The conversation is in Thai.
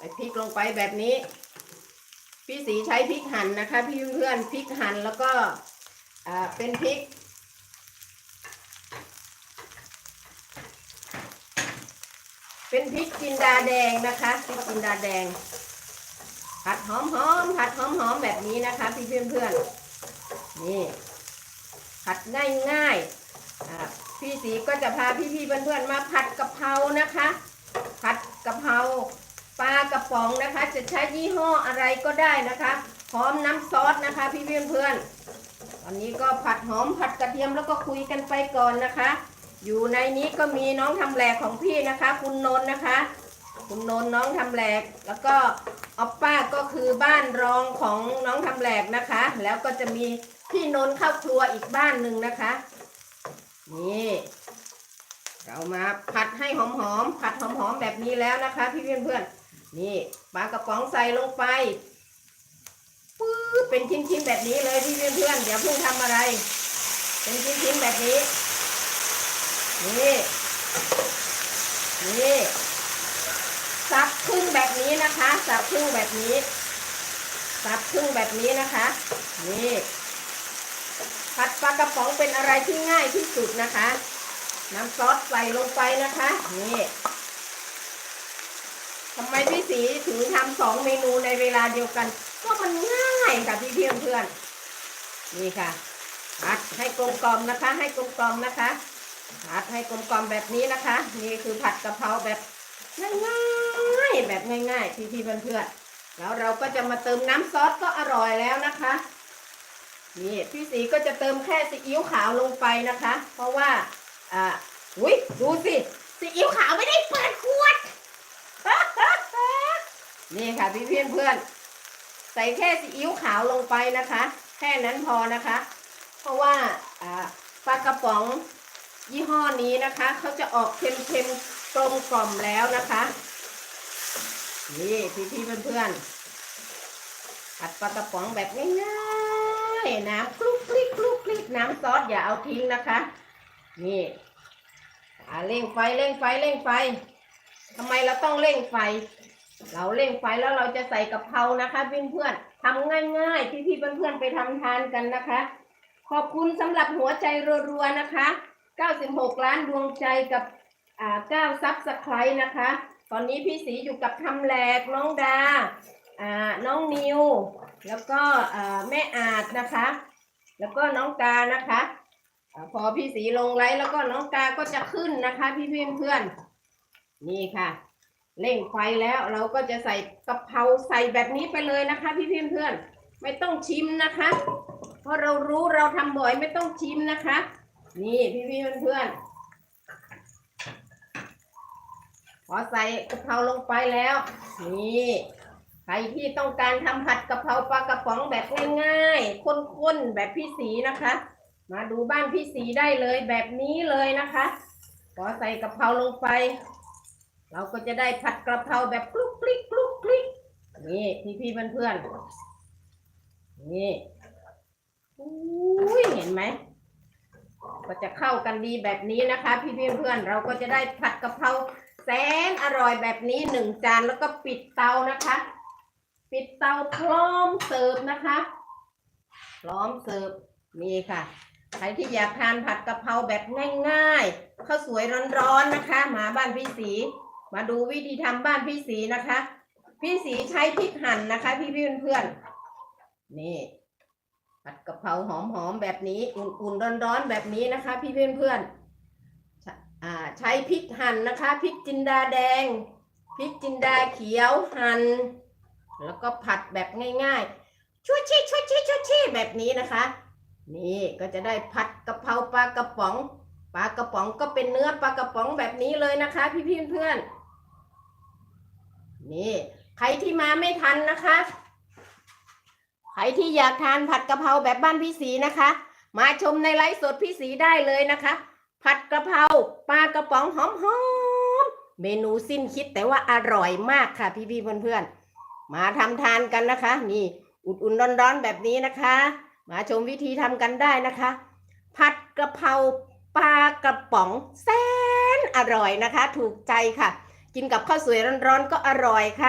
ใส่พริกลงไปแบบนี้ พี่สีใช้พริกหั่นนะคะ พี่เพื่อนพริกหั่นแล้วก็อ่าเป็นพริก เป็นพริกจินดาแดงนะคะพริกจินดาแดง ผัดหอมหอมผัดหอมหอมแบบนี้นะคะ พี่เพื่อนเพื่อนๆนี่ผัดง่ายง่ายพี่สีก็จะพาพี่พี่ๆเพื่อนๆมาผัดกะเพรานะคะ ผัดกะเพราากระป๋องนะคะ จะใช้ยี่ห้ออะไรก็ได้นะคะพร้อมน้ำซอสนะคะ พี่เพื่อนเพื่อนตอนนี้ก็ผัดหอมผัดกระเทียมแล้วก็คุยกันไปก่อนนะคะ อยู่ในนี้ก็มีน้องทำแหลกของพี่นะคะ คุณนนท์นะคะ คุณนนท์น้องทำแหลก แล้วก็ออปป้าก็คือบ้านรองของน้องทำแหลกนะคะ แล้วก็จะมีพี่นนท์เข้าครัวอีกบ้านหนึ่งนะคะ นี่เรามาผัดให้หอมๆผัดหอมๆแบบนี้แล้วนะคะ พี่เพื่อนๆนี่ นี่ปลากระป๋องใส่ลงไปปื๊บเป็นชิ้นๆแบบนี้เลยพี่เพื่อนๆเดี๋ยวเพิ่งทำอะไร เป็นชิ้นๆแบบนี้ นี่ นี่สับครึ่งแบบนี้นะคะสับครึ่งแบบนี้สับครึ่งแบบนี้นะคะ นี่ผัดปลากระป๋องเป็นอะไรที่ง่ายที่สุดนะคะ น้ำซอสใส่ลงไปนะคะ นี่ ทำไมพี่สีถึงทำสองเมนูในเวลาเดียวกัน ก็มันง่ายค่ะพี่เพื่อนเพื่อนนี่ค่ะผัดให้กลมกล่อมนะคะ ให้กลมกล่อมนะคะผัดให้กลมกล่อมแบบนี้นะคะ นี่คือผัดกะเพราแบบง่ายๆแบบง่ายๆพี่พี่ๆเพื่อนแล้วเราก็จะมาเติมน้ำซอสก็อร่อยแล้วนะคะนี่พี่สีก็จะเติมแค่ซีอิ๊วขาวลงไปนะคะ เพราะว่าอ่าอุ้ยดูสิซีอิ๊วขาวไม่ได้เปิดขวด นี่ค่ะพี่เพื่อนเพื่อนใส่แค่ซีอิ๊วขาวลงไปนะคะ แค่นั้นพอนะคะ เพราะว่าปลากระป๋องยี่ห้อนี้นะคะเขาจะออกเค็มๆกลมกล่อมแล้วนะคะ นี่พี่พี่เพื่อนเพื่อนๆผัดปลากระป๋องแบบง่ายๆน้ำคลุกคลิกคลุกคลิกน้ำซอสอย่าเอาทิ้งนะคะ นี่เร่งไฟเร่งไฟเร่งไฟทำไมเราต้องเร่งไฟ เราเร่งไฟแล้วเราจะใส่กะเพรานะคะเพื่อนๆทำง่ายๆพี่ๆเพื่อนๆไปทำทานกันนะคะ ขอบคุณสำหรับหัวใจรัวๆนะคะ 96 ล้านดวงใจกับอ่า9ซับสไครต์นะคะ ตอนนี้พี่สีอยู่กับทำแหลกน้องดาอ่าน้องนิว แล้วก็อ่าแม่อาจนะคะ แล้วก็น้องกานะคะพอพี่สีลงไลฟ์แล้วก็น้องกาก็จะขึ้นนะคะ พี่เพื่อนเพื่อนนี่ค่ะ เร่งไฟแล้วเราก็จะใส่กะเพราใส่แบบนี้ไปเลยนะคะ พี่เพื่อนเพื่อนๆไม่ต้องชิมนะคะ เพราะเรารู้เราทำบ่อยไม่ต้องชิมนะคะ นี่พี่เพื่อนเพื่อนๆพอใส่กะเพราลงไปแล้ว นี่ใครที่ต้องการทำผัดกะเพราปลากระป๋องแบบง่ายๆข้นๆแบบพี่สีนะคะ มาดูบ้านพี่สีได้เลยแบบนี้เลยนะคะ พอใส่กะเพราลงไป เราก็จะได้ผัดกระเพราแบบคลุกคลิกคลุกคลิกนี่พี่พี่เพื่อนๆนี่อุ้ยเห็นไหมก็จะเข้ากันดีแบบนี้นะคะพี่พี่เพื่อนๆเราก็จะได้ผัดกะเพราแสนอร่อยแบบนี้หนึ่งจานแล้วก็ปิดเตานะคะ ปิดเตาพร้อมเสิร์ฟนะคะ พร้อมเสิร์ฟนี่ค่ะใครที่อยากทานผัดกะเพราแบบง่ายๆข้าวสวยร้อนๆนะคะ มาบ้านพี่สี มาดูวิธีทำบ้านพี่สีนะคะ พี่สีใช้พริกหั่นนะคะพี่เพื่อนๆนี่ผัดกะเพราหอมๆแบบนี้อุ่นๆร้อนๆแบบนี้นะคะ พี่เพื่อนๆใช้อ่าใช้พริกหั่นนะคะพริกจินดาแดงพริกจินดาเขียวหั่นแล้วก็ผัดแบบง่ายๆช่วยชี้ช่วยชี้ช่วยชี้แบบนี้นะคะ นี่ก็จะได้ผัดกะเพราปลากระป๋องปลากระป๋องก็เป็นเนื้อปลากระป๋องแบบนี้เลยนะคะ พี่พี่เพื่อนๆ นี่ใครที่มาไม่ทันนะคะ ใครที่อยากทานผัดกะเพราแบบบ้านพี่สีนะคะ มาชมในไลฟ์สดพี่สีได้เลยนะคะ ผัดกะเพราปลากระป๋องหอมๆเมนูสิ้นคิดแต่ว่าอร่อยมากค่ะ พี่พี่ๆเพื่อนๆ มาทำทานกันนะคะ นี่อุ่นๆร้อนๆแบบนี้นะคะ มาชมวิธีทำกันได้นะคะ ผัดกระเพราปลากระป๋องแสนอร่อยนะคะ ถูกใจค่ะ กินกับข้าวสวยร้อนๆก็อร่อยค่ะ